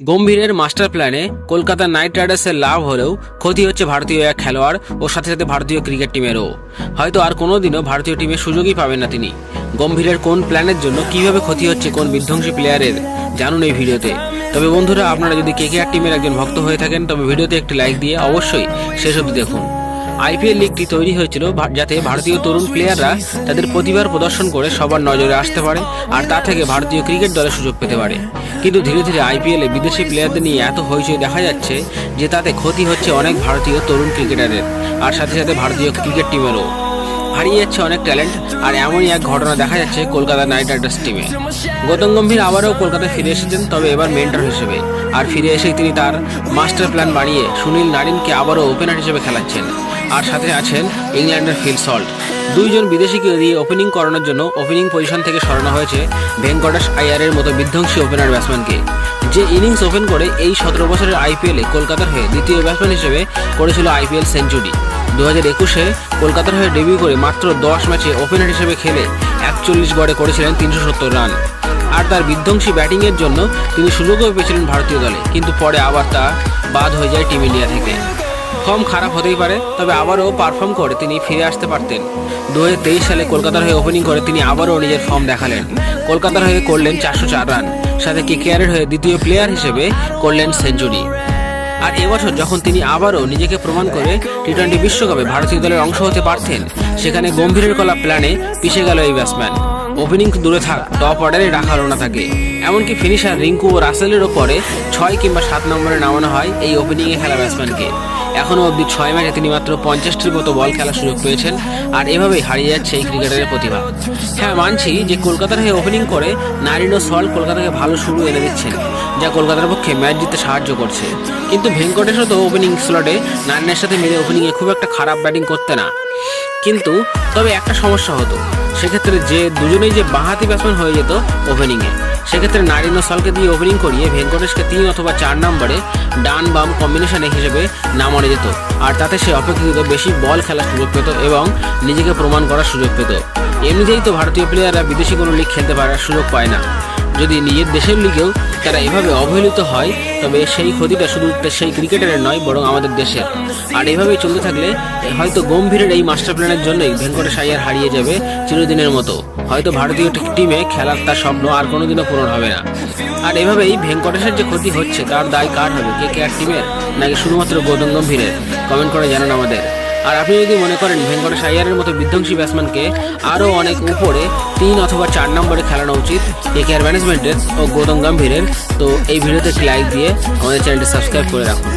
গম্ভীরের master প্ল্যানে Kolkata night রাইডার্সের লাভ হলেও ক্ষতি হচ্ছে ভারতীয় এক খেলোয়াড় ও সাথে সাথে ভারতীয় ক্রিকেট টিমেরও। হয়তো আর কোনোদিনও ভারতীয় টিমের সুযোগই পাবেন না তিনি। গম্ভীরের কোন প্ল্যানের জন্য কীভাবে ক্ষতি হচ্ছে কোন বিধ্বংসী প্লেয়ারের, জানুন এই ভিডিওতে। তবে বন্ধুরা, আপনারা যদি কেকেআর টিমের একজন ভক্ত হয়ে থাকেন, তবে ভিডিওতে একটি লাইক দিয়ে অবশ্যই শেষ অবধি দেখুন। আইপিএল লিগটি তৈরি হয়েছিল যাতে ভারতীয় তরুণ প্লেয়াররা তাদের প্রতিভার প্রদর্শন করে সবার নজরে আসতে পারে, আর তা থেকে ভারতীয় ক্রিকেট দলে সুযোগ পেতে পারে। কিন্তু ধীরে ধীরে আইপিএলে বিদেশি প্লেয়ারদের নিয়ে এত হইচই দেখা যাচ্ছে যে তাতে ক্ষতি হচ্ছে অনেক ভারতীয় তরুণ ক্রিকেটারের আর সাথে সাথে ভারতীয় ক্রিকেট টিমেরও হারিয়ে যাচ্ছে অনেক ট্যালেন্ট আর এমনই এক ঘটনা দেখা যাচ্ছে কলকাতা নাইট রাইডার্স টিমে গৌতম গম্ভীর আবারও কলকাতায় ফিরে এসেছেন, তবে এবার মেন্টর হিসেবে। আর ফিরে এসে তিনি তার মাস্টার প্ল্যান বানিয়ে সুনীল নারিনকে আবারও ওপেনার হিসেবে খেলাচ্ছেন। আর সাথে আছেন ইংল্যান্ডের ফিল সল্ট। দুইজন বিদেশিকে দিয়ে ওপেনিং করানোর জন্য ওপেনিং পজিশন থেকে সরানো হয়েছে ভেঙ্কটেশ আইয়ারের মতো বিধ্বংসী ওপেনার ব্যাটসম্যানকে যে ইনিংস ওপেন করে এই সতেরো বছরের আইপিএলে কলকাতার হয়ে দ্বিতীয় ব্যাটসম্যান হিসেবে করেছিল আইপিএল সেঞ্চুরি দু হাজার একুশে কলকাতার হয়ে ডেবিউ করে মাত্র দশ ম্যাচে ওপেনার হিসেবে খেলে একচল্লিশ গড়ে করেছিলেন তিনশো সত্তর রান। আর তার বিধ্বংসী ব্যাটিংয়ের জন্য তিনি সুযোগও পেয়েছিলেন ভারতীয় দলে, কিন্তু পরে আবার তা বাদ হয়ে যায় টিম ইন্ডিয়া থেকে। ফর্ম খারাপ হতেই পারে, তবে আবারও পারফর্ম করে, তিনি ফিরে আসতে পারতেন। দু হাজার তেইশ সালে কলকাতার হয়ে ওপেনিং করে, তিনি আবারও নিজের ফর্ম দেখালেন। কলকাতার হয়ে করলেন চারশো চার রান সাথে কেকেআরের হয়ে দ্বিতীয় প্লেয়ার হিসেবে করলেন সেঞ্চুরি। আর এবছর যখন তিনি আবারও নিজেকে প্রমাণ করে টি টোয়েন্টি বিশ্বকাপে ভারতীয় দলের অংশ হতে পারতেন, সেখানে গম্ভীরের কলা প্ল্যানে পিছে গেল এই ব্যাটসম্যান ওপেনিং দূরে থাক টপ অর্ডারে রাখা না তাকে এমনকি ফিনিশার রিঙ্কু ও রাসেলের ওপরে ছয় কিংবা সাত নম্বরে নামানো হয় এই ওপেনিংয়ে খেলা ব্যাটসম্যানকে এখনও অবধি ছয় ম্যাচে তিনি মাত্র পঞ্চাশটির মতো বল খেলার সুযোগ পেয়েছেন আর এভাবেই হারিয়ে যাচ্ছে এই ক্রিকেটারের প্রতিভা। হ্যাঁ মানছি যে কলকাতার হয়ে ওপেনিং করে নারিন সল কলকাতাকে ভালো শুরু এনে দিচ্ছেন, যা কলকাতার পক্ষে ম্যাচ জিততে সাহায্য করছে। কিন্তু ভেঙ্কটেশও তো ওপেনিং স্লটে নারিনের সাথে মিলে ওপেনিংয়ে খুব একটা খারাপ ব্যাটিং করতে না। কিন্তু তবে একটা সমস্যা হতো, সেক্ষেত্রে যে দুজনেই যে বাঁহাতি ব্যাটসম্যান হয়ে যেত ওপেনিংয়ে সেক্ষেত্রে নারী নসলকে সলকে দিয়ে ওপেনিং করিয়ে ভেঙ্কটেশকে তিন অথবা চার নম্বরে ডান বাম কম্বিনেশনে হিসেবে নামানো যেত। আর তাতে সে অপেক্ষাকৃত বেশি বল খেলার সুযোগ পেত এবং নিজেকে প্রমাণ করার সুযোগ পেত। এমনিতেই তো ভারতীয় প্লেয়াররা বিদেশি কোনো লিগ খেলতে পারার সুযোগ পায় না। যদি নিজের দেশের লিগেও তারা এভাবে অবহেলিত হয়, তবে সেই ক্ষতিটা শুধু সেই ক্রিকেটারের নয়, বরং আমাদের দেশের। আর এভাবেই চলতে থাকলে হয়তো গম্ভীরের এই মাস্টার প্ল্যানের জন্যই ভেঙ্কটেশ আইয়ার হারিয়ে যাবে চিরদিনের মতো। হয়তো ভারতীয় টিমে খেলার তার স্বপ্ন আর কোনোদিনও পূরণ হবে না। আর এভাবেই ভেঙ্কটেশের যে ক্ষতি হচ্ছে, তার দায় কার হবে? কে কে আর টিমের? নাকি শুধুমাত্র গৌতম গম্ভীরের? কমেন্ট করে জানান আমাদের। আর আপনি যদি মনে করেন ভেঙ্কটেশ আয়ারের মতো বিধ্বংসী ব্যাটসম্যানকে আরও অনেক উপরে তিন অথবা চার নম্বরে খেলানো উচিত কেকেআর ম্যানেজমেন্টের ও গৌতম গম্ভীরের, তো এই ভিডিওতে একটি লাইক দিয়ে আমাদের চ্যানেলটি সাবস্ক্রাইব করে রাখুন।